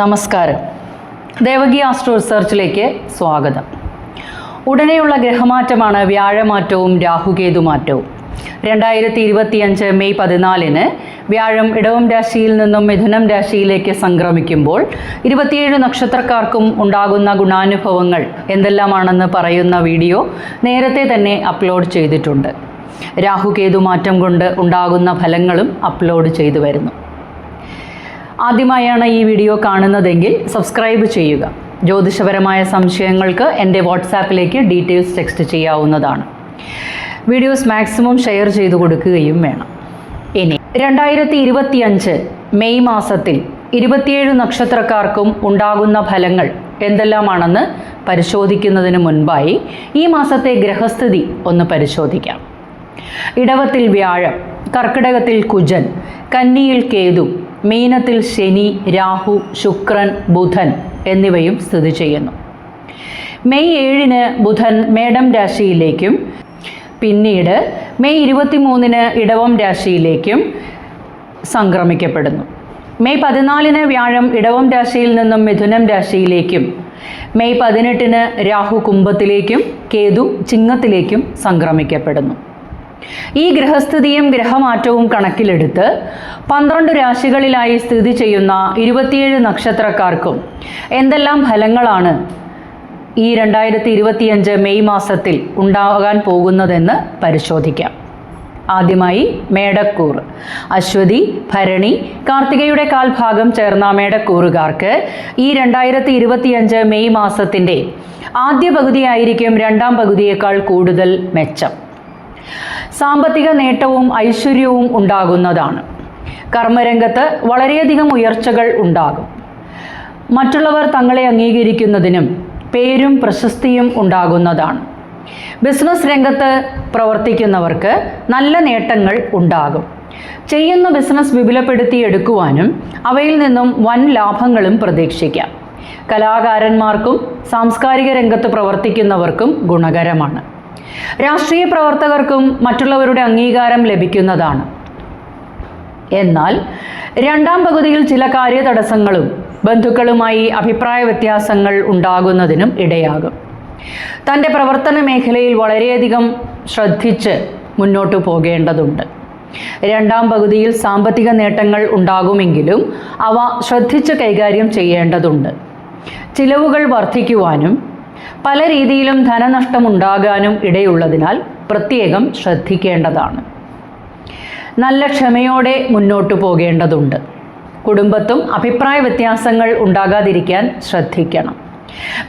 നമസ്കാരം. ദേവകി ആസ്ട്രോ റിസർച്ചിലേക്ക് സ്വാഗതം. ഉടനെയുള്ള ഗ്രഹമാറ്റമാണ് വ്യാഴമാറ്റവും രാഹുകേതുമാറ്റവും. രണ്ടായിരത്തി ഇരുപത്തിയഞ്ച് മെയ് പതിനാലിന് വ്യാഴം ഇടവം രാശിയിൽ നിന്നും മിഥുനം രാശിയിലേക്ക് സംക്രമിക്കുമ്പോൾ ഇരുപത്തിയേഴ് നക്ഷത്രക്കാർക്കും ഉണ്ടാകുന്ന ഗുണാനുഭവങ്ങൾ എന്തെല്ലാമാണെന്ന് പറയുന്ന വീഡിയോ നേരത്തെ തന്നെ അപ്ലോഡ് ചെയ്തിട്ടുണ്ട്. രാഹുകേതുമാറ്റം കൊണ്ട് ഉണ്ടാകുന്ന ഫലങ്ങളും അപ്ലോഡ് ചെയ്തു വരുന്നു. ആദ്യമായാണ് ഈ വീഡിയോ കാണുന്നതെങ്കിൽ സബ്സ്ക്രൈബ് ചെയ്യുക. ജ്യോതിഷപരമായ സംശയങ്ങൾക്ക് എന്റെ വാട്സാപ്പിലേക്ക് ഡീറ്റെയിൽസ് ടെക്സ്റ്റ് ചെയ്യാവുന്നതാണ്. വീഡിയോസ് മാക്സിമം ഷെയർ ചെയ്തു കൊടുക്കുകയും വേണം. ഇനി രണ്ടായിരത്തി ഇരുപത്തിയഞ്ച് മെയ് മാസത്തിൽ ഇരുപത്തിയേഴ് നക്ഷത്രക്കാർക്കും ഉണ്ടാകുന്ന ഫലങ്ങൾ എന്തെല്ലാമാണെന്ന് പരിശോധിക്കുന്നതിന് മുൻപായി ഈ മാസത്തെ ഗ്രഹസ്ഥിതി ഒന്ന് പരിശോധിക്കാം. ഇടവത്തിൽ വ്യാഴം കർക്കിടകത്തിൽ കുജൻ കന്നിയിൽ കേതു മീനത്തിൽ ശനി രാഹു ശുക്രൻ ബുധൻ എന്നിവയും സ്ഥിതി ചെയ്യുന്നു. മെയ് ഏഴിന് ബുധൻ മേടം രാശിയിലേക്കും പിന്നീട് മെയ് ഇരുപത്തിമൂന്നിന് ഇടവം രാശിയിലേക്കും സംക്രമിക്കപ്പെടുന്നു. മെയ് പതിനാലിന് വ്യാഴം ഇടവം രാശിയിൽ നിന്നും മിഥുനം രാശിയിലേക്കും മെയ് പതിനെട്ടിന് രാഹു കുംഭത്തിലേക്കും കേതു ചിങ്ങത്തിലേക്കും സംക്രമിക്കപ്പെടുന്നു. ഈ ഗ്രഹസ്ഥിതിയും ഗ്രഹമാറ്റവും കണക്കിലെടുത്ത് പന്ത്രണ്ട് രാശികളിലായി സ്ഥിതി ചെയ്യുന്ന ഇരുപത്തിയേഴ് നക്ഷത്രക്കാർക്കും എന്തെല്ലാം ഫലങ്ങളാണ് ഈ രണ്ടായിരത്തി ഇരുപത്തിയഞ്ച് മെയ് മാസത്തിൽ ഉണ്ടാകാൻ പോകുന്നതെന്ന് പരിശോധിക്കാം. ആദ്യമായി മേടക്കൂർ. അശ്വതി ഭരണി കാർത്തികയുടെ കാൽഭാഗം ചേർന്ന മേടക്കൂറുകാർക്ക് ഈ രണ്ടായിരത്തി ഇരുപത്തിയഞ്ച് മെയ് മാസത്തിന്റെ ആദ്യ പകുതിയായിരിക്കും രണ്ടാം പകുതിയേക്കാൾ കൂടുതൽ മെച്ചം. സാമ്പത്തിക നേട്ടവും ഐശ്വര്യവും ഉണ്ടാകുന്നതാണ്. കർമ്മരംഗത്ത് വളരെയധികം ഉയർച്ചകൾ ഉണ്ടാകും. മറ്റുള്ളവർ തങ്ങളെ അംഗീകരിക്കുന്നതിനും പേരും പ്രശസ്തിയും ഉണ്ടാകുന്നതാണ്. ബിസിനസ് രംഗത്ത് പ്രവർത്തിക്കുന്നവർക്ക് നല്ല നേട്ടങ്ങൾ ഉണ്ടാകും. ചെയ്യുന്ന ബിസിനസ് വിപുലപ്പെടുത്തിയെടുക്കുവാനും അവയിൽ നിന്നും വൻ ലാഭങ്ങളും പ്രതീക്ഷിക്കാം. കലാകാരന്മാർക്കും സാംസ്കാരിക രംഗത്ത് പ്രവർത്തിക്കുന്നവർക്കും ഗുണകരമാണ്. രാഷ്ട്രീയ പ്രവർത്തകർക്കും മറ്റുള്ളവരുടെ അംഗീകാരം ലഭിക്കുന്നതാണ്. എന്നാൽ രണ്ടാം പകുതിയിൽ ചില കാര്യ തടസ്സങ്ങളും ബന്ധുക്കളുമായി അഭിപ്രായ വ്യത്യാസങ്ങൾ ഉണ്ടാകുന്നതിനും ഇടയാകും. തന്റെ പ്രവർത്തന മേഖലയിൽ വളരെയധികം ശ്രദ്ധിച്ച് മുന്നോട്ടു പോകേണ്ടതുണ്ട്. രണ്ടാം പകുതിയിൽ സാമ്പത്തിക നേട്ടങ്ങൾ ഉണ്ടാകുമെങ്കിലും അവ ശ്രദ്ധിച്ച് കൈകാര്യം ചെയ്യേണ്ടതുണ്ട്. ചിലവുകൾ വർദ്ധിക്കുവാനും പല രീതിയിലും ധനനഷ്ടമുണ്ടാകാനും ഇടയുള്ളതിനാൽ പ്രത്യേകം ശ്രദ്ധിക്കേണ്ടതാണ്. നല്ല ക്ഷമയോടെ മുന്നോട്ടു പോകേണ്ടതുണ്ട്. കുടുംബത്തും അഭിപ്രായ വ്യത്യാസങ്ങൾ ഉണ്ടാകാതിരിക്കാൻ ശ്രദ്ധിക്കണം.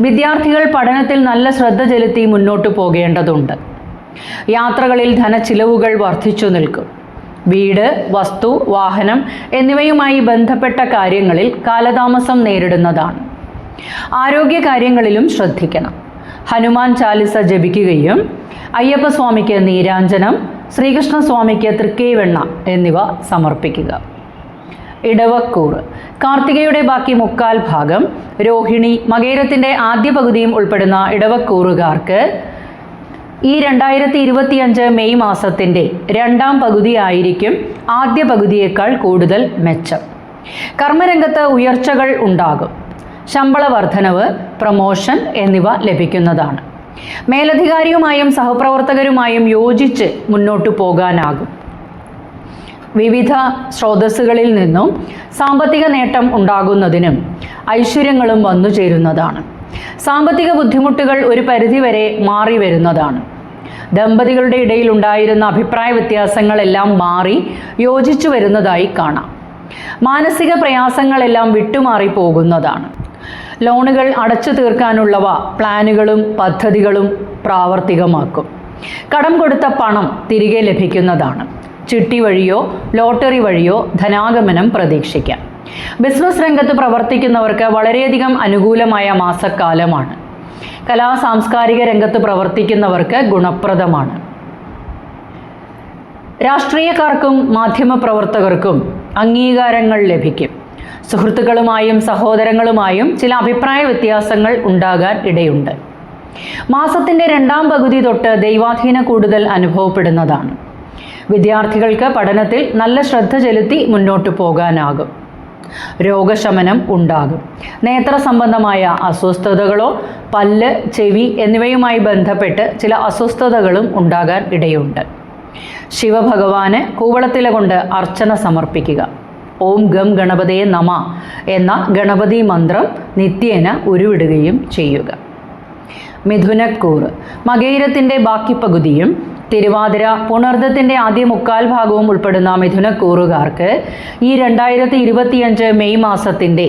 വിദ്യാർത്ഥികൾ പഠനത്തിൽ നല്ല ശ്രദ്ധ ചെലുത്തി മുന്നോട്ടു പോകേണ്ടതുണ്ട്. യാത്രകളിൽ ധനച്ചിലവുകൾ വർദ്ധിച്ചു നിൽക്കും. വീട് വസ്തു വാഹനം എന്നിവയുമായി ബന്ധപ്പെട്ട കാര്യങ്ങളിൽ കാലതാമസം നേരിടുന്നതാണ്. ആരോഗ്യ കാര്യങ്ങളിലും ശ്രദ്ധിക്കണം. ഹനുമാൻ ചാലിസ ജപിക്കുകയും അയ്യപ്പസ്വാമിക്ക് നീരാഞ്ജനം ശ്രീകൃഷ്ണസ്വാമിക്ക് തൃക്കൈവെണ്ണ എന്നിവ സമർപ്പിക്കുക. ഇടവക്കൂർ കാർത്തികയുടെ ബാക്കി മുക്കാൽ ഭാഗം. രോഹിണി മകേരത്തിന്റെ ആദ്യ പകുതിയും ഉൾപ്പെടുന്ന ഇടവക്കൂറുകാർക്ക് ഈ രണ്ടായിരത്തി ഇരുപത്തിയഞ്ച് മെയ് മാസത്തിന്റെ രണ്ടാം പകുതിയായിരിക്കും ആദ്യ പകുതിയേക്കാൾ കൂടുതൽ മെച്ചം. കർമ്മരംഗത്ത് ഉയർച്ചകൾ ഉണ്ടാകും. ശമ്പള വർധനവ് പ്രമോഷൻ എന്നിവ ലഭിക്കുന്നതാണ്. മേലധികാരിയുമായും സഹപ്രവർത്തകരുമായും യോജിച്ച് മുന്നോട്ടു പോകാനാകും. വിവിധ സ്രോതസ്സുകളിൽ നിന്നും സാമ്പത്തിക നേട്ടം ഉണ്ടാകുന്നതിനും ഐശ്വര്യങ്ങളും വന്നു ചേരുന്നതാണ്. സാമ്പത്തിക ബുദ്ധിമുട്ടുകൾ ഒരു പരിധിവരെ മാറി വരുന്നതാണ്. ദമ്പതികളുടെ ഇടയിൽ ഉണ്ടായിരുന്ന അഭിപ്രായ വ്യത്യാസങ്ങളെല്ലാം മാറി യോജിച്ചു വരുന്നതായി കാണാം. മാനസിക പ്രയാസങ്ങളെല്ലാം വിട്ടുമാറി പോകുന്നതാണ്. ലോണുകൾ അടച്ചു തീർക്കാനുള്ളവ പ്ലാനുകളും പദ്ധതികളും പ്രാവർത്തികമാക്കും. കടം കൊടുത്ത പണം തിരികെ ലഭിക്കുന്നതാണ്. ചിട്ടി വഴിയോ ലോട്ടറി വഴിയോ ധനാഗമനം പ്രതീക്ഷിക്കാം. ബിസിനസ് രംഗത്ത് പ്രവർത്തിക്കുന്നവർക്ക് വളരെയധികം അനുകൂലമായ മാസക്കാലമാണ്. കലാ സാംസ്കാരിക രംഗത്ത് പ്രവർത്തിക്കുന്നവർക്ക് ഗുണപ്രദമാണ്. രാഷ്ട്രീയക്കാർക്കും മാധ്യമപ്രവർത്തകർക്കും അംഗീകാരങ്ങൾ ലഭിക്കും. സുഹൃത്തുക്കളുമായും സഹോദരങ്ങളുമായും ചില അഭിപ്രായ വ്യത്യാസങ്ങൾ ഉണ്ടാകാൻ ഇടയുണ്ട്. മാസത്തിന്റെ രണ്ടാം പകുതി തൊട്ട് ദൈവാധീന കൂടുതൽ അനുഭവപ്പെടുന്നതാണ്. വിദ്യാർത്ഥികൾക്ക് പഠനത്തിൽ നല്ല ശ്രദ്ധ ചെലുത്തി മുന്നോട്ട് പോകാനാകും. രോഗശമനം ഉണ്ടാകും. നേത്ര സംബന്ധമായ അസ്വസ്ഥതകളോ പല്ല് ചെവി എന്നിവയുമായി ബന്ധപ്പെട്ട് ചില അസ്വസ്ഥതകളും ഉണ്ടാകാൻ ഇടയുണ്ട്. ശിവഭഗവാന് കൂവളത്തില കൊണ്ട് അർച്ചന സമർപ്പിക്കുക. ഓം ഗം ഗണപതയെ നമ എന്ന ഗണപതി മന്ത്രം നിത്യേന ഉരുവിടുകയും ചെയ്യുക. മിഥുനക്കൂറ് മകയിരത്തിന്റെ ബാക്കി പകുതിയും തിരുവാതിര പുണർദത്തിന്റെ ആദ്യ മുക്കാൽ ഭാഗവും ഉൾപ്പെടുന്ന മിഥുനക്കൂറുകാർക്ക് ഈ രണ്ടായിരത്തി ഇരുപത്തിയഞ്ച് മെയ് മാസത്തിന്റെ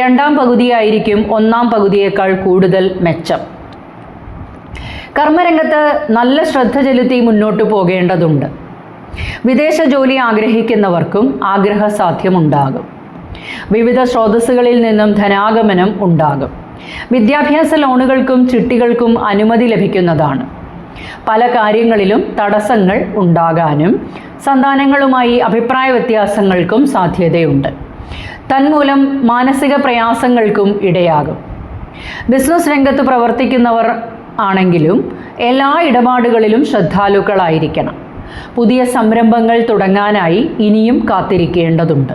രണ്ടാം പകുതിയായിരിക്കും ഒന്നാം പകുതിയേക്കാൾ കൂടുതൽ മെച്ചം. കർമ്മരംഗത്ത് നല്ല ശ്രദ്ധ ചെലുത്തി മുന്നോട്ട് പോകേണ്ടതുണ്ട്. വിദേശ ജോലി ആഗ്രഹിക്കുന്നവർക്കും ആഗ്രഹ സാധ്യമുണ്ടാകും. വിവിധ സ്രോതസ്സുകളിൽ നിന്നും ധനാഗമനം ഉണ്ടാകും. വിദ്യാഭ്യാസ ലോണുകൾക്കും ചിട്ടികൾക്കും അനുമതി ലഭിക്കുന്നതാണ്. പല കാര്യങ്ങളിലും തടസ്സങ്ങൾ ഉണ്ടാകാനും സന്താനങ്ങളുമായി അഭിപ്രായ വ്യത്യാസങ്ങൾക്കും സാധ്യതയുണ്ട്. തന്മൂലം മാനസിക പ്രയാസങ്ങൾക്കും ഇടയാകും. ബിസിനസ് രംഗത്ത് പ്രവർത്തിക്കുന്നവർ ആണെങ്കിലും എല്ലാ ഇടപാടുകളിലും ശ്രദ്ധാലുക്കളായിരിക്കണം. പുതിയ സംരംഭങ്ങൾ തുടങ്ങാനായി ഇനിയും കാത്തിരിക്കേണ്ടതുണ്ട്.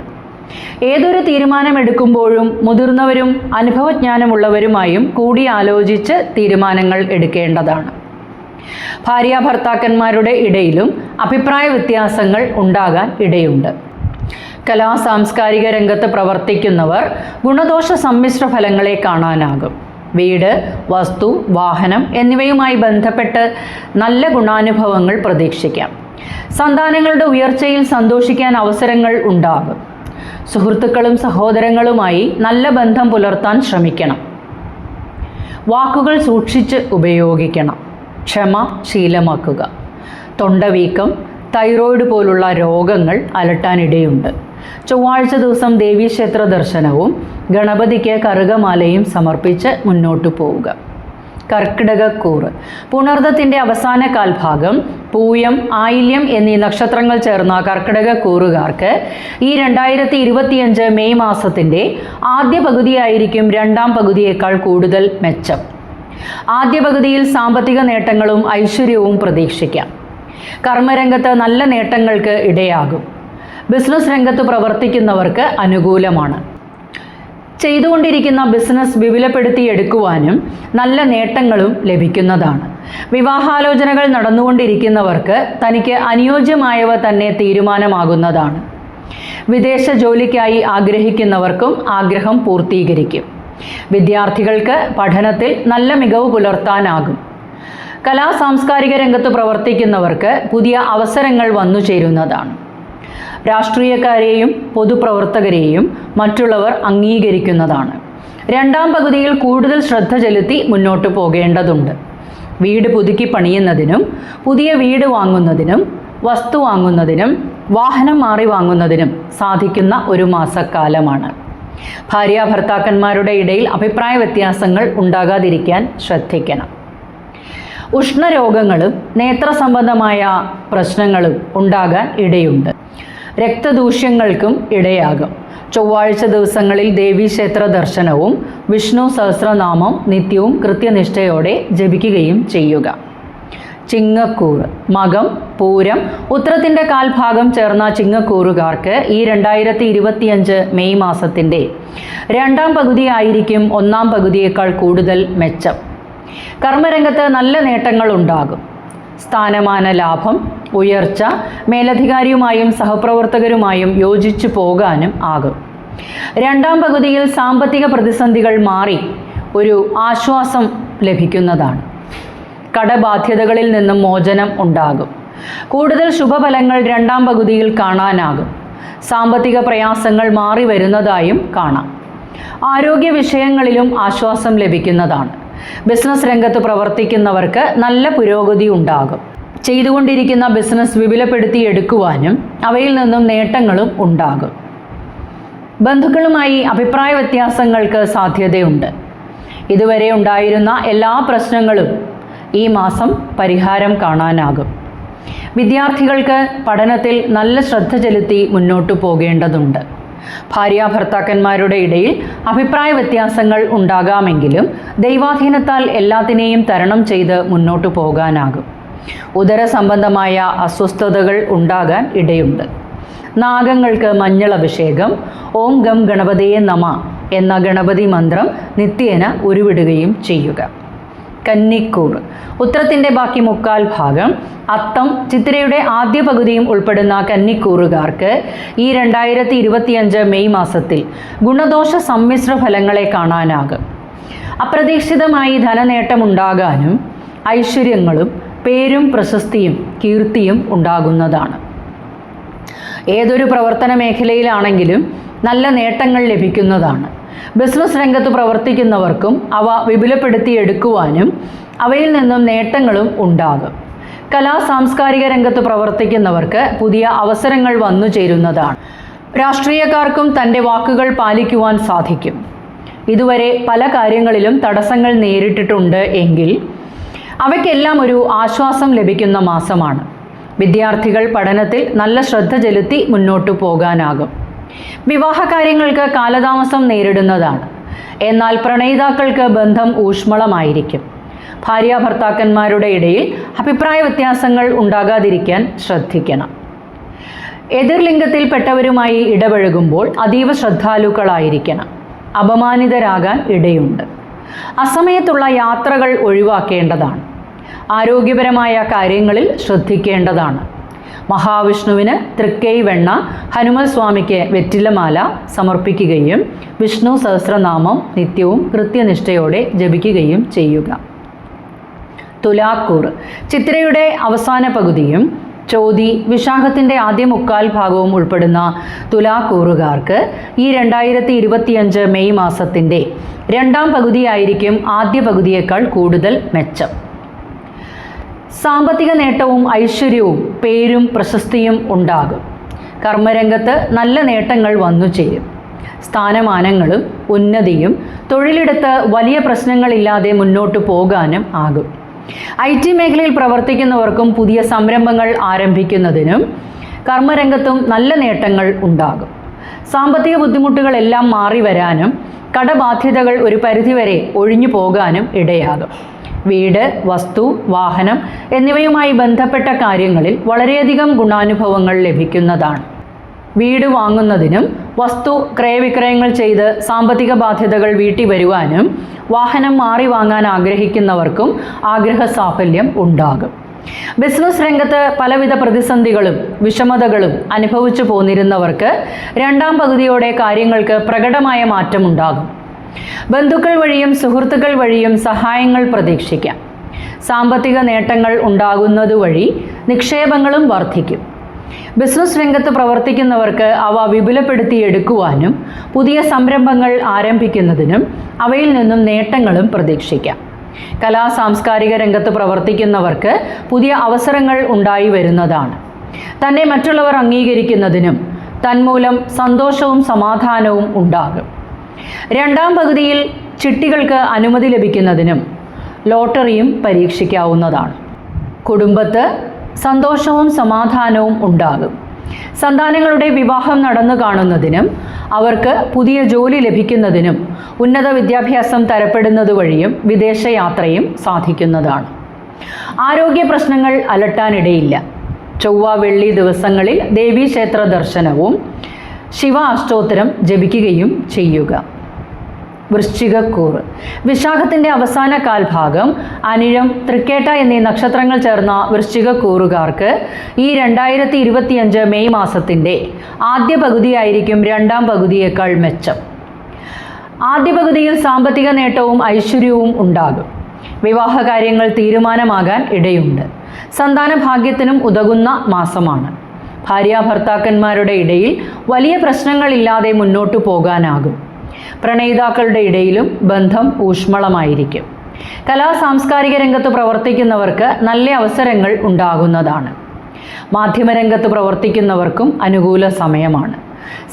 ഏതൊരു തീരുമാനമെടുക്കുമ്പോഴും മുതിർന്നവരും അനുഭവജ്ഞാനമുള്ളവരുമായും കൂടിയാലോചിച്ച് തീരുമാനങ്ങൾ എടുക്കേണ്ടതാണ്. ഭാര്യ ഭർത്താക്കന്മാരുടെ ഇടയിലും അഭിപ്രായ വ്യത്യാസങ്ങൾ ഉണ്ടാകാൻ ഇടയുണ്ട്. കലാ സാംസ്കാരിക രംഗത്ത് പ്രവർത്തിക്കുന്നവർ ഗുണദോഷ സമ്മിശ്ര ഫലങ്ങളെ കാണാനാകും. വീട് വസ്തു വാഹനം എന്നിവയുമായി ബന്ധപ്പെട്ട് നല്ല ഗുണാനുഭവങ്ങൾ പ്രതീക്ഷിക്കാം. സന്താനങ്ങളുടെ ഉയർച്ചയിൽ സന്തോഷിക്കാൻ അവസരങ്ങൾ ഉണ്ടാകും. സുഹൃത്തുക്കളും സഹോദരങ്ങളുമായി നല്ല ബന്ധം പുലർത്താൻ ശ്രമിക്കണം. വാക്കുകൾ സൂക്ഷിച്ച് ഉപയോഗിക്കണം. ക്ഷമ ശീലമാക്കുക. തൊണ്ടവീക്കം തൈറോയിഡ് പോലുള്ള രോഗങ്ങൾ അലട്ടാനിടയുണ്ട്. ചൊവ്വാഴ്ച ദിവസം ദേവീക്ഷേത്ര ദർശനവും ഗണപതിക്ക് കറുകമാലയും സമർപ്പിച്ച് മുന്നോട്ടു പോവുക. കർക്കിടകക്കൂറ്. പുണർദത്തിന്റെ അവസാന കാൽഭാഗം പൂയം ആയില്യം എന്നീ നക്ഷത്രങ്ങൾ ചേർന്ന കർക്കിടക കൂറുകാർക്ക് ഈ രണ്ടായിരത്തി ഇരുപത്തിയഞ്ച് മെയ് മാസത്തിന്റെ ആദ്യ പകുതിയായിരിക്കും രണ്ടാം പകുതിയേക്കാൾ കൂടുതൽ മെച്ചം. ആദ്യ പകുതിയിൽ സാമ്പത്തിക നേട്ടങ്ങളും ഐശ്വര്യവും പ്രതീക്ഷിക്കാം. കർമ്മരംഗത്ത് നല്ല നേട്ടങ്ങൾക്ക് ഇടയാകും. ബിസിനസ് രംഗത്ത് പ്രവർത്തിക്കുന്നവർക്ക് അനുകൂലമാണ്. ചെയ്തുകൊണ്ടിരിക്കുന്ന ബിസിനസ് വിപുലപ്പെടുത്തിയെടുക്കുവാനും നല്ല നേട്ടങ്ങളും ലഭിക്കുന്നതാണ്. വിവാഹാലോചനകൾ നടന്നുകൊണ്ടിരിക്കുന്നവർക്ക് തനിക്ക് അനുയോജ്യമായവ തന്നെ തീരുമാനമാകുന്നതാണ്. വിദേശ ജോലിക്കായി ആഗ്രഹിക്കുന്നവർക്കും ആഗ്രഹം പൂർത്തീകരിക്കും. വിദ്യാർത്ഥികൾക്ക് പഠനത്തിൽ നല്ല മികവ് പുലർത്താനാകും. കലാ സാംസ്കാരിക രംഗത്ത് പ്രവർത്തിക്കുന്നവർക്ക് പുതിയ അവസരങ്ങൾ വന്നു ചേരുന്നതാണ്. രാഷ്ട്രീയക്കാരെയും പൊതുപ്രവർത്തകരെയും മറ്റുള്ളവർ അംഗീകരിക്കുന്നതാണ്. രണ്ടാം പകുതിയിൽ കൂടുതൽ ശ്രദ്ധ ചെലുത്തി മുന്നോട്ട് പോകേണ്ടതുണ്ട്. വീട് പുതുക്കി പണിയുന്നതിനും പുതിയ വീട് വാങ്ങുന്നതിനും വസ്തു വാങ്ങുന്നതിനും വാഹനം മാറി വാങ്ങുന്നതിനും സാധിക്കുന്ന ഒരു മാസക്കാലമാണ്. ഭാര്യ ഭർത്താക്കന്മാരുടെ ഇടയിൽ അഭിപ്രായ വ്യത്യാസങ്ങൾ ഉണ്ടാകാതിരിക്കാൻ ശ്രദ്ധിക്കണം. ഉഷ്ണരോഗങ്ങളും നേത്ര സംബന്ധമായ പ്രശ്നങ്ങളും ഉണ്ടാകാൻ ഇടയുണ്ട്. രക്തദൂഷ്യങ്ങൾക്കും ഇടയാകും. ചൊവ്വാഴ്ച ദിവസങ്ങളിൽ ദേവീക്ഷേത്ര ദർശനവും വിഷ്ണു സഹസ്രനാമം നിത്യവും കൃത്യനിഷ്ഠയോടെ ജപിക്കുകയും ചെയ്യുക. ചിങ്ങക്കൂറ് മകം പൂരം ഉത്രത്തിന്റെ കാൽഭാഗം ചേർന്ന ചിങ്ങക്കൂറുകാർക്ക് ഈ രണ്ടായിരത്തി ഇരുപത്തിയഞ്ച് മെയ് മാസത്തിന്റെ രണ്ടാം പകുതിയായിരിക്കും ഒന്നാം പകുതിയേക്കാൾ കൂടുതൽ മെച്ചം. കർമ്മരംഗത്ത് നല്ല നേട്ടങ്ങൾ ഉണ്ടാകും സ്ഥാനമാന ലാഭം ഉയർച്ച മേലധികാരിയുമായും സഹപ്രവർത്തകരുമായും യോജിച്ചു പോകാനും ആകും. രണ്ടാം പകുതിയിൽ സാമ്പത്തിക പ്രതിസന്ധികൾ മാറി ഒരു ആശ്വാസം ലഭിക്കുന്നതാണ്. കടബാധ്യതകളിൽ നിന്നും മോചനം ഉണ്ടാകും. കൂടുതൽ ശുഭഫലങ്ങൾ രണ്ടാം പകുതിയിൽ കാണാനാകും. സാമ്പത്തിക പ്രയാസങ്ങൾ മാറി വരുന്നതായും കാണാം. ആരോഗ്യ വിഷയങ്ങളിലും ആശ്വാസം ലഭിക്കുന്നതാണ്. ബിസിനസ് രംഗത്ത് പ്രവർത്തിക്കുന്നവർക്ക് നല്ല പുരോഗതി ഉണ്ടാകും. ചെയ്തുകൊണ്ടിരിക്കുന്ന ബിസിനസ് വിപുലപ്പെടുത്തി എടുക്കുവാനും അവയിൽ നിന്നും നേട്ടങ്ങളും ഉണ്ടാകും. ബന്ധുക്കളുമായി അഭിപ്രായ വ്യത്യാസങ്ങൾക്ക് സാധ്യതയുണ്ട്. ഇതുവരെ ഉണ്ടായിരുന്ന എല്ലാ പ്രശ്നങ്ങളും ഈ മാസം പരിഹാരം കാണാനാകും. വിദ്യാർത്ഥികൾക്ക് പഠനത്തിൽ നല്ല ശ്രദ്ധ ചെലുത്തി മുന്നോട്ടു പോകേണ്ടതുണ്ട്. ഭാര്യ ഭർത്താക്കന്മാരുടെ ഇടയിൽ അഭിപ്രായ വ്യത്യാസങ്ങൾ ഉണ്ടാകാമെങ്കിലും ദൈവാധീനത്താൽ എല്ലാത്തിനെയും തരണം ചെയ്ത് മുന്നോട്ടു പോകാനാകും. ഉദര സംബന്ധമായ അസ്വസ്ഥതകൾ ഉണ്ടാകാൻ ഇടയുണ്ട്. നാഗങ്ങൾക്ക് മഞ്ഞൾ അഭിഷേകം ഓം ഗം ഗണപതിയെ നമ എന്ന ഗണപതി മന്ത്രം നിത്യേന ഉരുവിടുകയും ചെയ്യുക. കന്നിക്കൂർ ഉത്തരത്തിന്റെ ബാക്കി മുക്കാൽ ഭാഗം അത്തം ചിത്രയുടെ ആദ്യ പകുതിയും ഉൾപ്പെടുന്ന കന്നിക്കൂറുകാർക്ക് ഈ രണ്ടായിരത്തി ഇരുപത്തിയഞ്ച് മെയ് മാസത്തിൽ ഗുണദോഷ സമ്മിശ്ര ഫലങ്ങളെ കാണാനാകും. അപ്രതീക്ഷിതമായി ധനനേട്ടമുണ്ടാകാനും ഐശ്വര്യങ്ങളും പേരും പ്രശസ്തിയും കീർത്തിയും ഉണ്ടാകുന്നതാണ്. ഏതൊരു പ്രവർത്തന മേഖലയിലാണെങ്കിലും നല്ല നേട്ടങ്ങൾ ലഭിക്കുന്നതാണ്. ബിസിനസ് രംഗത്ത് പ്രവർത്തിക്കുന്നവർക്കും അവ വിപുലപ്പെടുത്തിയെടുക്കുവാനും അവയിൽ നിന്നും നേട്ടങ്ങളും ഉണ്ടാകും. കലാ സാംസ്കാരിക രംഗത്ത് പ്രവർത്തിക്കുന്നവർക്ക് പുതിയ അവസരങ്ങൾ വന്നു ചേരുന്നതാണ്. രാഷ്ട്രീയക്കാർക്കും തന്റെ വാക്കുകൾ പാലിക്കുവാൻ സാധിക്കും. ഇതുവരെ പല കാര്യങ്ങളിലും തടസ്സങ്ങൾ നേരിട്ടിട്ടുണ്ട് എങ്കിൽ അവയ്ക്കെല്ലാം ഒരു ആശ്വാസം ലഭിക്കുന്ന മാസമാണ്. വിദ്യാർത്ഥികൾ പഠനത്തിൽ നല്ല ശ്രദ്ധ ചെലുത്തി മുന്നോട്ടു പോകാനാകും. വിവാഹ കാര്യങ്ങൾക്ക് കാലതാമസം നേരിടുന്നതാണ്. എന്നാൽ പ്രണയിതാക്കൾക്ക് ബന്ധം ഊഷ്മളമായിരിക്കും. ഭാര്യ ഭർത്താക്കന്മാരുടെ ഇടയിൽ അഭിപ്രായ വ്യത്യാസങ്ങൾ ഉണ്ടാകാതിരിക്കാൻ ശ്രദ്ധിക്കണം. എതിർലിംഗത്തിൽപ്പെട്ടവരുമായി ഇടപഴകുമ്പോൾ അതീവ ശ്രദ്ധാലുക്കളായിരിക്കണം. അപമാനിതരാകാൻ ഇടയുണ്ട്. അസമയത്തുള്ള യാത്രകൾ ഒഴിവാക്കേണ്ടതാണ്. ആരോഗ്യപരമായ കാര്യങ്ങളിൽ ശ്രദ്ധിക്കേണ്ടതാണ്. മഹാവിഷ്ണുവിന് തൃക്കൈ വെണ്ണ സ്വാമിക്ക് വെറ്റിലമാല സമർപ്പിക്കുകയും വിഷ്ണു സഹസ്രനാമം നിത്യവും കൃത്യനിഷ്ഠയോടെ ജപിക്കുകയും ചെയ്യുക. തുലാക്കൂർ ചിത്രയുടെ അവസാന പകുതിയും ചോതി വിശാഖത്തിന്റെ ആദ്യ മുക്കാൽ ഭാഗവും ഉൾപ്പെടുന്ന തുലാക്കൂറുകാർക്ക് ഈ രണ്ടായിരത്തി ഇരുപത്തിയഞ്ച് മെയ് മാസത്തിന്റെ രണ്ടാം പകുതിയായിരിക്കും ആദ്യ പകുതിയേക്കാൾ കൂടുതൽ മെച്ചം. സാമ്പത്തിക നേട്ടവും ഐശ്വര്യവും പേരും പ്രശസ്തിയും ഉണ്ടാകും. കർമ്മരംഗത്ത് നല്ല നേട്ടങ്ങൾ വന്നു ചേരും. സ്ഥാനമാനങ്ങളും ഉന്നതിയും തൊഴിലിടത്ത് വലിയ പ്രശ്നങ്ങളില്ലാതെ മുന്നോട്ട് പോകാനും ആകും. ഐ ടി മേഖലയിൽ പ്രവർത്തിക്കുന്നവർക്കും പുതിയ സംരംഭങ്ങൾ ആരംഭിക്കുന്നതിനും കർമ്മരംഗത്തും നല്ല നേട്ടങ്ങൾ ഉണ്ടാകും. സാമ്പത്തിക ബുദ്ധിമുട്ടുകളെല്ലാം മാറി വരാനും കടബാധ്യതകൾ ഒരു പരിധിവരെ ഒഴിഞ്ഞു പോകാനും ഇടയാകും. വീട് വസ്തു വാഹനം എന്നിവയുമായി ബന്ധപ്പെട്ട കാര്യങ്ങളിൽ വളരെയധികം ഗുണാനുഭവങ്ങൾ ലഭിക്കുന്നതാണ്. വീട് വാങ്ങുന്നതിനും വസ്തു ക്രയവിക്രയങ്ങൾ ചെയ്ത് സാമ്പത്തിക ബാധ്യതകൾ വീട്ടി വരുവാനും വാഹനം മാറി വാങ്ങാൻ ആഗ്രഹിക്കുന്നവർക്കും ആഗ്രഹ സാഫല്യം ഉണ്ടാകും. ബിസിനസ് രംഗത്ത് പലവിധ പ്രതിസന്ധികളും വിഷമതകളും അനുഭവിച്ചു പോന്നിരുന്നവർക്ക് രണ്ടാം പകുതിയോടെ കാര്യങ്ങൾക്ക് പ്രകടമായ മാറ്റമുണ്ടാകും ബന്ധുക്കൾ വഴിയും സുഹൃത്തുക്കൾ വഴിയും സഹായങ്ങൾ പ്രതീക്ഷിക്കാം. സാമ്പത്തിക നേട്ടങ്ങൾ ഉണ്ടാകുന്നതുവഴി നിക്ഷേപങ്ങളും വർദ്ധിക്കും. ബിസിനസ് രംഗത്ത് പ്രവർത്തിക്കുന്നവർക്ക് അവ വിപുലപ്പെടുത്തിയെടുക്കുവാനും പുതിയ സംരംഭങ്ങൾ ആരംഭിക്കുന്നതിനും അവയിൽ നിന്നും നേട്ടങ്ങളും പ്രതീക്ഷിക്കാം. കലാ സാംസ്കാരിക രംഗത്ത് പ്രവർത്തിക്കുന്നവർക്ക് പുതിയ അവസരങ്ങൾ ഉണ്ടായി വരുന്നതാണ്. തന്നെ മറ്റുള്ളവർ അംഗീകരിക്കുന്നതിനും തന്മൂലം സന്തോഷവും സമാധാനവും ഉണ്ടാകും. രണ്ടാം പകുതിയിൽ ചിട്ടികൾക്ക് അനുമതി ലഭിക്കുന്നതിനും ലോട്ടറിയും പരീക്ഷിക്കാവുന്നതാണ്. കുടുംബത്ത് സന്തോഷവും സമാധാനവും ഉണ്ടാകും. സന്താനങ്ങളുടെ വിവാഹം നടന്നു കാണുന്നതിനും അവർക്ക് പുതിയ ജോലി ലഭിക്കുന്നതിനും ഉന്നത വിദ്യാഭ്യാസം തരപ്പെടുന്നത് വഴിയും വിദേശയാത്രയും സാധിക്കുന്നതാണ്. ആരോഗ്യ പ്രശ്നങ്ങൾ അലട്ടാനിടയില്ല. ചൊവ്വ വെള്ളി ദിവസങ്ങളിൽ ദേവീക്ഷേത്ര ദർശനവും ശിവ അഷ്ടോത്തരം ജപിക്കുകയും ചെയ്യുക. വൃശ്ചികക്കൂറ്. വിശാഖത്തിന്റെ അവസാന കാൽഭാഗം അനിഴം തൃക്കേട്ട എന്നീ നക്ഷത്രങ്ങൾ ചേർന്ന വൃശ്ചികക്കൂറുകാർക്ക് ഈ രണ്ടായിരത്തി ഇരുപത്തിയഞ്ച് മെയ് മാസത്തിന്റെ ആദ്യ പകുതിയായിരിക്കും രണ്ടാം പകുതിയേക്കാൾ മെച്ചം. ആദ്യ പകുതിയിൽ സാമ്പത്തിക നേട്ടവും ഐശ്വര്യവും ഉണ്ടാകും. വിവാഹ കാര്യങ്ങൾ തീരുമാനമാകാൻ ഇടയുണ്ട്. സന്താന ഭാഗ്യത്തിനും ഉതകുന്ന മാസമാണ്. ഭാര്യാഭർത്താക്കന്മാരുടെ ഇടയിൽ വലിയ പ്രശ്നങ്ങളില്ലാതെ മുന്നോട്ടു പോകാനാകും. പ്രണയിതാക്കളുടെ ഇടയിലും ബന്ധം ഊഷ്മളമായിരിക്കും. കലാ സാംസ്കാരിക രംഗത്ത് പ്രവർത്തിക്കുന്നവർക്ക് നല്ല അവസരങ്ങൾ ഉണ്ടാകുന്നതാണ്. മാധ്യമരംഗത്ത് പ്രവർത്തിക്കുന്നവർക്കും അനുകൂല സമയമാണ്.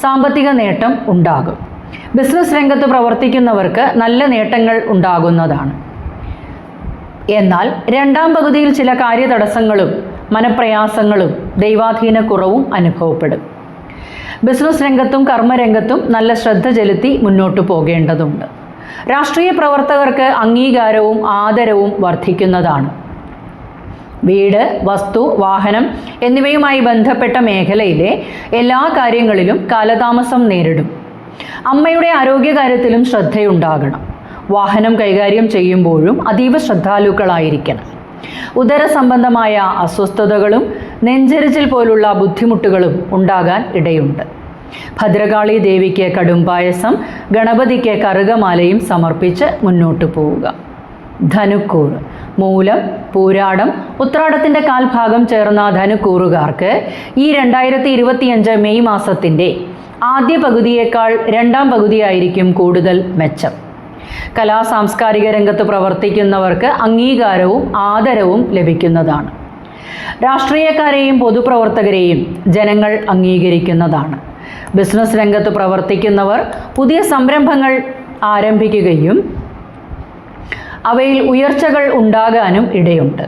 സാമ്പത്തിക നേട്ടം ഉണ്ടാകും. ബിസിനസ് രംഗത്ത് പ്രവർത്തിക്കുന്നവർക്ക് നല്ല നേട്ടങ്ങൾ ഉണ്ടാകുന്നതാണ്. എന്നാൽ രണ്ടാം പകുതിയിൽ ചില കാര്യതടസ്സങ്ങളും മനപ്രയാസങ്ങളും ദൈവാധീനക്കുറവും അനുഭവപ്പെടും. ബിസിനസ് രംഗത്തും കർമ്മരംഗത്തും നല്ല ശ്രദ്ധ ചെലുത്തി മുന്നോട്ടു പോകേണ്ടതുണ്ട്. രാഷ്ട്രീയ പ്രവർത്തകർക്ക് അംഗീകാരവും ആദരവും വർദ്ധിക്കുന്നതാണ്. വീട് വസ്തു വാഹനം എന്നിവയുമായി ബന്ധപ്പെട്ട മേഖലയിലെ എല്ലാ കാര്യങ്ങളിലും കാലതാമസം നേരിടും. അമ്മയുടെ ആരോഗ്യകാര്യത്തിലും ശ്രദ്ധയുണ്ടാകണം. വാഹനം കൈകാര്യം ചെയ്യുമ്പോഴും അതീവ ശ്രദ്ധാലുക്കളായിരിക്കണം. ഉദര സംബന്ധമായ അസ്വസ്ഥതകളും നെഞ്ചരിച്ചിൽ പോലുള്ള ബുദ്ധിമുട്ടുകളും ഉണ്ടാകാൻ ഇടയുണ്ട്. ഭദ്രകാളി ദേവിക്ക് കടുംപായസം ഗണപതിക്ക് കറുകമാലയും സമർപ്പിച്ച് മുന്നോട്ട് പോവുക. ധനുക്കൂർ. മൂലം പൂരാടം ഉത്രാടത്തിന്റെ കാൽഭാഗം ചേർന്ന ധനുക്കൂറുകാർക്ക് ഈ രണ്ടായിരത്തി ഇരുപത്തിയഞ്ച് മെയ് മാസത്തിന്റെ ആദ്യ പകുതിയേക്കാൾ രണ്ടാം പകുതിയായിരിക്കും കൂടുതൽ മെച്ചം. കലാ സാംസ്കാരിക രംഗത്ത് പ്രവർത്തിക്കുന്നവർക്ക് അംഗീകാരവും ആദരവും ലഭിക്കുന്നതാണ്. രാഷ്ട്രീയക്കാരെയും പൊതുപ്രവർത്തകരെയും ജനങ്ങൾ അംഗീകരിക്കുന്നതാണ്. ബിസിനസ് രംഗത്ത് പ്രവർത്തിക്കുന്നവർ പുതിയ സംരംഭങ്ങൾ ആരംഭിക്കുകയും അവയിൽ ഉയർച്ചകൾ ഉണ്ടാകാനും ഇടയുണ്ട്.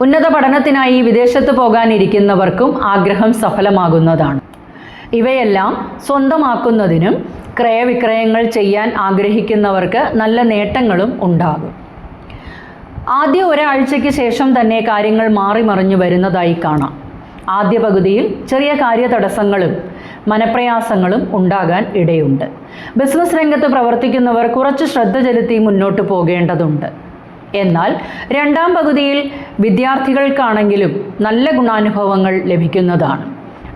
ഉന്നത പഠനത്തിനായി വിദേശത്ത് പോകാനിരിക്കുന്നവർക്കും ആഗ്രഹം സഫലമാകുന്നതാണ്. ഇവയെല്ലാം സ്വന്തമാക്കുന്നതിനും ക്രയവിക്രയങ്ങൾ ചെയ്യാൻ ആഗ്രഹിക്കുന്നവർക്ക് നല്ല നേട്ടങ്ങളും ഉണ്ടാകും. ആദ്യ ഒരാഴ്ചയ്ക്ക് ശേഷം തന്നെ കാര്യങ്ങൾ മാറി മറിഞ്ഞു വരുന്നതായി കാണാം. ആദ്യ പകുതിയിൽ ചെറിയ കാര്യതടസ്സങ്ങളും മനപ്രയാസങ്ങളും ഉണ്ടാകാൻ ഇടയുണ്ട്. ബിസിനസ് രംഗത്ത് പ്രവർത്തിക്കുന്നവർ കുറച്ച് ശ്രദ്ധ ചെലുത്തി മുന്നോട്ട് പോകേണ്ടതുണ്ട്. എന്നാൽ രണ്ടാം പകുതിയിൽ വിദ്യാർത്ഥികൾക്കാണെങ്കിലും നല്ല ഗുണാനുഭവങ്ങൾ ലഭിക്കുന്നതാണ്.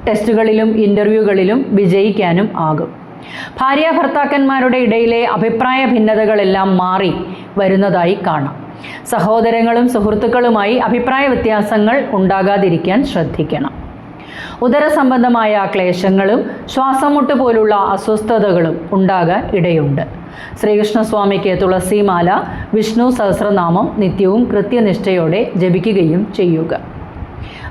ടെസ്റ്റുകളിലും ഇന്റർവ്യൂകളിലും വിജയിക്കാനും ആകും. ഭാര്യ ഭർത്താക്കന്മാരുടെ ഇടയിലെ അഭിപ്രായ ഭിന്നതകളെല്ലാം മാറി വരുന്നതായി കാണാം. സഹോദരങ്ങളും സുഹൃത്തുക്കളുമായി അഭിപ്രായ വ്യത്യാസങ്ങൾ ഉണ്ടാകാതിരിക്കാൻ ശ്രദ്ധിക്കണം. ഉദര സംബന്ധമായ ക്ലേശങ്ങളും ശ്വാസമുട്ട് പോലുള്ള അസ്വസ്ഥതകളും ഉണ്ടാകാൻ ഇടയുണ്ട്. ശ്രീകൃഷ്ണസ്വാമിക്ക് തുളസിമാല വിഷ്ണു സഹസ്രനാമം നിത്യവും കൃത്യനിഷ്ഠയോടെ ജപിക്കുകയും ചെയ്യുക.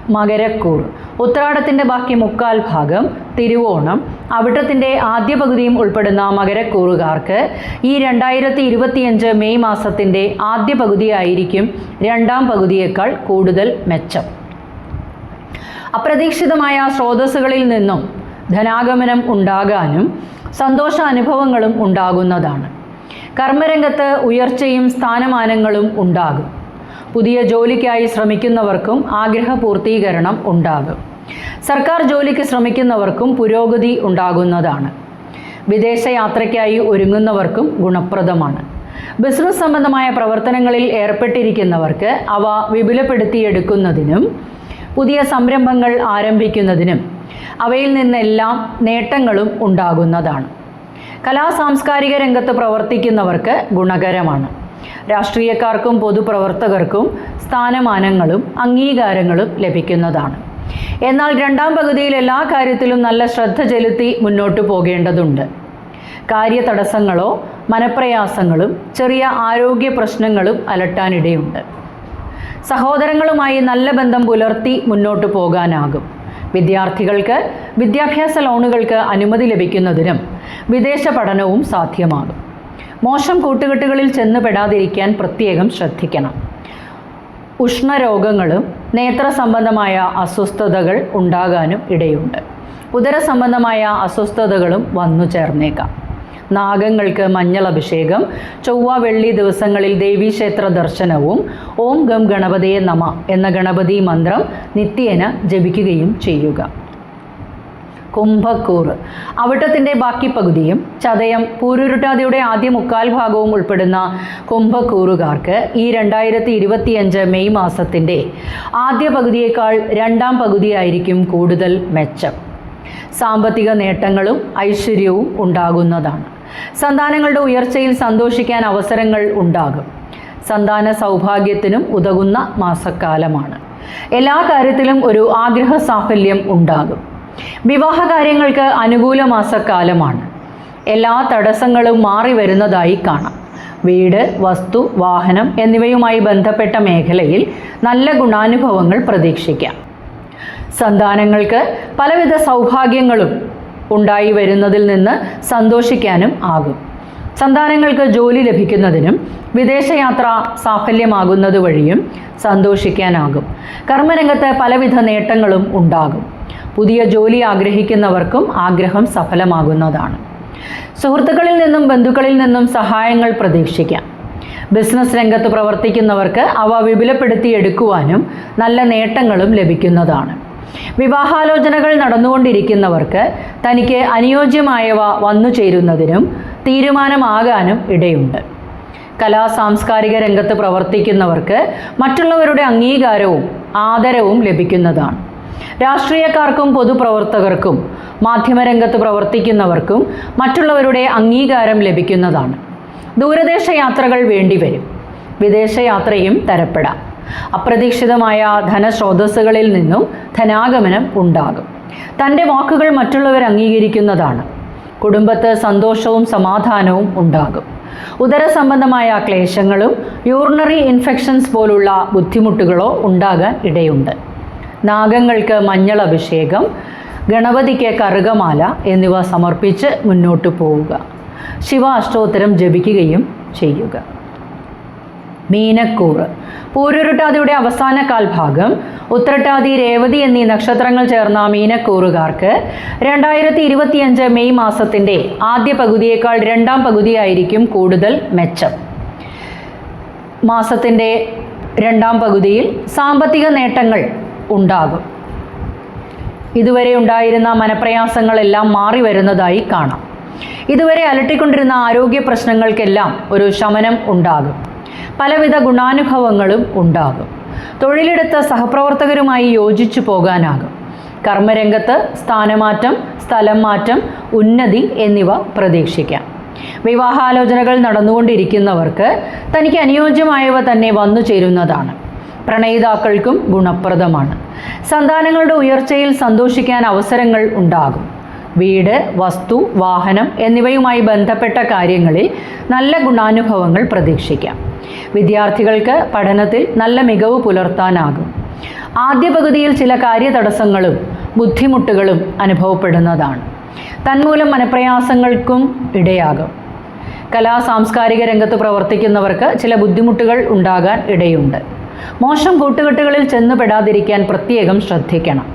മകരക്കൂർ. ഉത്രാടത്തിന്റെ ബാക്കി മുക്കാൽ ഭാഗം തിരുവോണം. അവിട്ടത്തിന്റെ ആദ്യ പകുതിയും ഉൾപ്പെടുന്ന മകരക്കൂറുകാർക്ക് ഈ രണ്ടായിരത്തി ഇരുപത്തിയഞ്ച് മെയ് മാസത്തിന്റെ ആദ്യ പകുതിയായിരിക്കും രണ്ടാം പകുതിയേക്കാൾ കൂടുതൽ മെച്ചം. അപ്രതീക്ഷിതമായ സ്രോതസ്സുകളിൽ നിന്നും ധനാഗമനം ഉണ്ടാകാനും സന്തോഷ അനുഭവങ്ങളും ഉണ്ടാകുന്നതാണ്. കർമ്മരംഗത്ത് ഉയർച്ചയും സ്ഥാനമാനങ്ങളും ഉണ്ടാകും. പുതിയ ജോലിക്കായി ശ്രമിക്കുന്നവർക്കും ആഗ്രഹ പൂർത്തീകരണം ഉണ്ടാകും. സർക്കാർ ജോലിക്ക് ശ്രമിക്കുന്നവർക്കും പുരോഗതി ഉണ്ടാകുന്നതാണ്. വിദേശയാത്രയ്ക്കായി ഒരുങ്ങുന്നവർക്കും ഗുണപ്രദമാണ്. ബിസിനസ് സംബന്ധമായ പ്രവർത്തനങ്ങളിൽ ഏർപ്പെട്ടിരിക്കുന്നവർക്ക് അവ വിപുലപ്പെടുത്തിയെടുക്കുന്നതിനും പുതിയ സംരംഭങ്ങൾ ആരംഭിക്കുന്നതിനും അവയിൽ നിന്നെല്ലാം നേട്ടങ്ങളും ഉണ്ടാകുന്നതാണ്. കലാ സാംസ്കാരിക രംഗത്ത് പ്രവർത്തിക്കുന്നവർക്ക് ഗുണകരമാണ്. രാഷ്ട്രീയക്കാർക്കും പൊതുപ്രവർത്തകർക്കും സ്ഥാനമാനങ്ങളും അംഗീകാരങ്ങളും ലഭിക്കുന്നതാണ്. എന്നാൽ രണ്ടാം പകുതിയിൽ എല്ലാ കാര്യത്തിലും നല്ല ശ്രദ്ധ ചെലുത്തി മുന്നോട്ട് പോകേണ്ടതുണ്ട്. കാര്യതടസ്സങ്ങളോ മനപ്രയാസങ്ങളും ചെറിയ ആരോഗ്യ പ്രശ്നങ്ങളും അലട്ടാനിടയുണ്ട്. സഹോദരങ്ങളുമായി നല്ല ബന്ധം പുലർത്തി മുന്നോട്ട് പോകാനാകും. വിദ്യാർത്ഥികൾക്ക് വിദ്യാഭ്യാസ ലോണുകൾക്ക് അനുമതി ലഭിക്കുന്നതിനും വിദേശ പഠനവും സാധ്യമാകും. മോശം കൂട്ടുകെട്ടുകളിൽ ചെന്ന് പെടാതിരിക്കാൻ പ്രത്യേകം ശ്രദ്ധിക്കണം. ഉഷ്ണരോഗങ്ങളും നേത്ര സംബന്ധമായ അസ്വസ്ഥതകൾ ഉണ്ടാകാനും ഇടയുണ്ട്. ഉദര സംബന്ധമായ അസ്വസ്ഥതകളും വന്നു ചേർന്നേക്കാം. നാഗങ്ങൾക്ക് മഞ്ഞൾ അഭിഷേകം ചൊവ്വ വെള്ളി ദിവസങ്ങളിൽ ദേവീക്ഷേത്ര ദർശനവും ഓം ഗം ഗണപതയെ നമ എന്ന ഗണപതി മന്ത്രം നിത്യേന ജപിക്കുകയും ചെയ്യുക. കുംഭക്കൂർ. അവിട്ടത്തിന്റെ ബാക്കി പകുതിയും ചതയം പൂരുരുട്ടാതിയുടെ ആദ്യ മുക്കാൽ ഭാഗവും ഉൾപ്പെടുന്ന കുംഭക്കൂറുകാർക്ക് ഈ രണ്ടായിരത്തി ഇരുപത്തിയഞ്ച് മെയ് മാസത്തിന്റെ ആദ്യ പകുതിയേക്കാൾ രണ്ടാം പകുതിയായിരിക്കും കൂടുതൽ മെച്ചം. സാമ്പത്തിക നേട്ടങ്ങളും ഐശ്വര്യവും ഉണ്ടാകുന്നതാണ്. സന്താനങ്ങളുടെ ഉയർച്ചയിൽ സന്തോഷിക്കാൻ അവസരങ്ങൾ ഉണ്ടാകും. സന്താന സൗഭാഗ്യത്തിനും ഉതകുന്ന മാസക്കാലമാണ്. എല്ലാ കാര്യത്തിലും ഒരു ആഗ്രഹ സാഫല്യം ഉണ്ടാകും. വിവാഹ കാര്യങ്ങൾക്ക് അനുകൂല മാസക്കാലമാണ്. എല്ലാ തടസ്സങ്ങളും മാറി വരുന്നതായി കാണാം. വീട് വസ്തു വാഹനം എന്നിവയുമായി ബന്ധപ്പെട്ട മേഖലയിൽ നല്ല ഗുണാനുഭവങ്ങൾ പ്രതീക്ഷിക്കാം. സന്താനങ്ങൾക്ക് പലവിധ സൗഭാഗ്യങ്ങളും ഉണ്ടായി വരുന്നതിൽ നിന്ന് സന്തോഷിക്കാനും ആകും. സന്താനങ്ങൾക്ക് ജോലി ലഭിക്കുന്നതിനും വിദേശയാത്ര സാഫല്യമാകുന്നത് വഴിയും സന്തോഷിക്കാനാകും. കർമ്മരംഗത്ത് പലവിധ നേട്ടങ്ങളും ഉണ്ടാകും. പുതിയ ജോലി ആഗ്രഹിക്കുന്നവർക്കും ആഗ്രഹം സഫലമാകുന്നതാണ്. സുഹൃത്തുക്കളിൽ നിന്നും ബന്ധുക്കളിൽ നിന്നും സഹായങ്ങൾ പ്രതീക്ഷിക്കാം. ബിസിനസ് രംഗത്ത് പ്രവർത്തിക്കുന്നവർക്ക് അവ വിപുലപ്പെടുത്തിയെടുക്കുവാനും നല്ല നേട്ടങ്ങളും ലഭിക്കുന്നതാണ്. വിവാഹാലോചനകൾ നടന്നുകൊണ്ടിരിക്കുന്നവർക്ക് തനിക്ക് അനുയോജ്യമായവ വന്നു ചേരുന്നതിനും തീരുമാനമാകാനും ഇടയുണ്ട്. കലാ സാംസ്കാരിക രംഗത്ത് പ്രവർത്തിക്കുന്നവർക്ക് മറ്റുള്ളവരുടെ അംഗീകാരവും ആദരവും ലഭിക്കുന്നതാണ്. രാഷ്ട്രീയക്കാർക്കും പൊതുപ്രവർത്തകർക്കും മാധ്യമരംഗത്ത് പ്രവർത്തിക്കുന്നവർക്കും മറ്റുള്ളവരുടെ അംഗീകാരം ലഭിക്കുന്നതാണ്. ദൂരദേശ യാത്രകൾ വേണ്ടിവരും. വിദേശയാത്രയും തരപ്പെടാം. അപ്രതീക്ഷിതമായ ധനസ്രോതസ്സുകളിൽ നിന്നും ധനാഗമനം ഉണ്ടാകും. തന്റെ വാക്കുകൾ മറ്റുള്ളവർ അംഗീകരിക്കുന്നതാണ്. കുടുംബത്ത് സന്തോഷവും സമാധാനവും ഉണ്ടാകും. ഉദര സംബന്ധമായ ക്ലേശങ്ങളും യൂറിനറി ഇൻഫെക്ഷൻസ് പോലുള്ള ബുദ്ധിമുട്ടുകളോ ഉണ്ടാകാൻ ഇടയുണ്ട്. നാഗങ്ങൾക്ക് മഞ്ഞൾ അഭിഷേകം ഗണപതിക്ക് കറുകമാല എന്നിവ സമർപ്പിച്ച് മുന്നോട്ട് പോവുക. ശിവ അഷ്ടോത്തരം ജപിക്കുകയും ചെയ്യുക. മീനക്കൂറ് പൂരുരുട്ടാതിയുടെ അവസാന കാൽഭാഗം. ഉത്രട്ടാതി രേവതി എന്നീ നക്ഷത്രങ്ങൾ ചേർന്ന മീനക്കൂറുകാർക്ക് രണ്ടായിരത്തി ഇരുപത്തിയഞ്ച് മെയ് മാസത്തിന്റെ ആദ്യ പകുതിയേക്കാൾ രണ്ടാം പകുതിയായിരിക്കും കൂടുതൽ മെച്ചം. മാസത്തിന്റെ രണ്ടാം പകുതിയിൽ സാമ്പത്തിക നേട്ടങ്ങൾ ഉണ്ടാകും. ഇതുവരെ ഉണ്ടായിരുന്ന മനപ്രയാസങ്ങളെല്ലാം മാറി വരുന്നതായി കാണാം. ഇതുവരെ അലട്ടിക്കൊണ്ടിരുന്ന ആരോഗ്യ പ്രശ്നങ്ങൾക്കെല്ലാം ഒരു ശമനം ഉണ്ടാകും. പലവിധ ഗുണാനുഭവങ്ങളും ഉണ്ടാകും. തൊഴിലെടുത്ത സഹപ്രവർത്തകരുമായി യോജിച്ചു പോകാനാകും. കർമ്മരംഗത്ത് സ്ഥാനമാറ്റം സ്ഥലം മാറ്റം ഉന്നതി എന്നിവ പ്രതീക്ഷിക്കാം. വിവാഹാലോചനകൾ നടന്നുകൊണ്ടിരിക്കുന്നവർക്ക് തനിക്ക് അനുയോജ്യമായവ തന്നെ വന്നു ചേരുന്നതാണ് പ്രണയിതാക്കൾക്കും ഗുണപ്രദമാണ്. സന്താനങ്ങളുടെ ഉയർച്ചയിൽ സന്തോഷിക്കാൻ അവസരങ്ങൾ ഉണ്ടാകും. വീട് വസ്തു വാഹനം എന്നിവയുമായി ബന്ധപ്പെട്ട കാര്യങ്ങളിൽ നല്ല ഗുണാനുഭവങ്ങൾ പ്രതീക്ഷിക്കാം. വിദ്യാർത്ഥികൾക്ക് പഠനത്തിൽ നല്ല മികവ് പുലർത്താനാകും. ആദ്യ പകുതിയിൽ ചില കാര്യതടസ്സങ്ങളും ബുദ്ധിമുട്ടുകളും അനുഭവപ്പെടുന്നതാണ്. തന്മൂലം മനപ്രയാസങ്ങൾക്കും ഇടയാകും. കലാ സാംസ്കാരിക രംഗത്ത് പ്രവർത്തിക്കുന്നവർക്ക് ചില ബുദ്ധിമുട്ടുകൾ ഉണ്ടാകാൻ ഇടയുണ്ട്. മോശം കൂട്ടുകെട്ടുകളിൽ ചെന്നുപെടാതിരിക്കാൻ പ്രത്യേകം ശ്രദ്ധിക്കണം.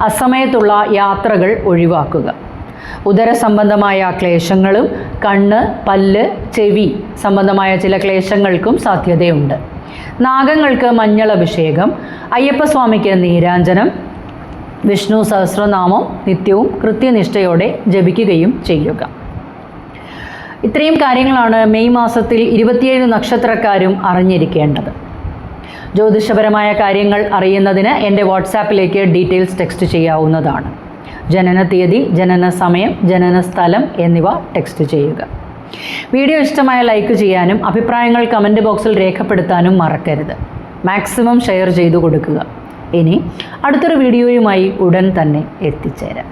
അസമയത്തുള്ള യാത്രകൾ ഒഴിവാക്കുക. ഉദര സംബന്ധമായ ക്ലേശങ്ങളും കണ്ണ് പല്ല് ചെവി സംബന്ധമായ ചില ക്ലേശങ്ങൾക്കും സാധ്യതയുണ്ട്. നാഗങ്ങൾക്ക് മഞ്ഞൾ അഭിഷേകം അയ്യപ്പസ്വാമിക്ക് നീരാഞ്ജനം വിഷ്ണു സഹസ്രനാമം നിത്യവും കൃത്യനിഷ്ഠയോടെ ജപിക്കുകയും ചെയ്യുക. ഇത്രയും കാര്യങ്ങളാണ് മെയ് മാസത്തിൽ ഇരുപത്തിയേഴ് നക്ഷത്രക്കാരും അറിഞ്ഞിരിക്കേണ്ടത്. ജ്യോതിഷപരമായ കാര്യങ്ങൾ അറിയുന്നതിന് എന്റെ വാട്സാപ്പിലേക്ക് ഡീറ്റെയിൽസ് ടെക്സ്റ്റ് ചെയ്യാവുന്നതാണ്. ജനന തീയതി ജനന സമയം ജനന സ്ഥലം എന്നിവ ടെക്സ്റ്റ് ചെയ്യുക. വീഡിയോ ഇഷ്ടമായ ലൈക്ക് ചെയ്യാനും അഭിപ്രായങ്ങൾ കമന്റ് ബോക്സിൽ രേഖപ്പെടുത്താനും മറക്കരുത്. മാക്സിമം ഷെയർ ചെയ്തു കൊടുക്കുക. ഇനി അടുത്തൊരു വീഡിയോയുമായി ഉടൻ തന്നെ എത്തിച്ചേരാം.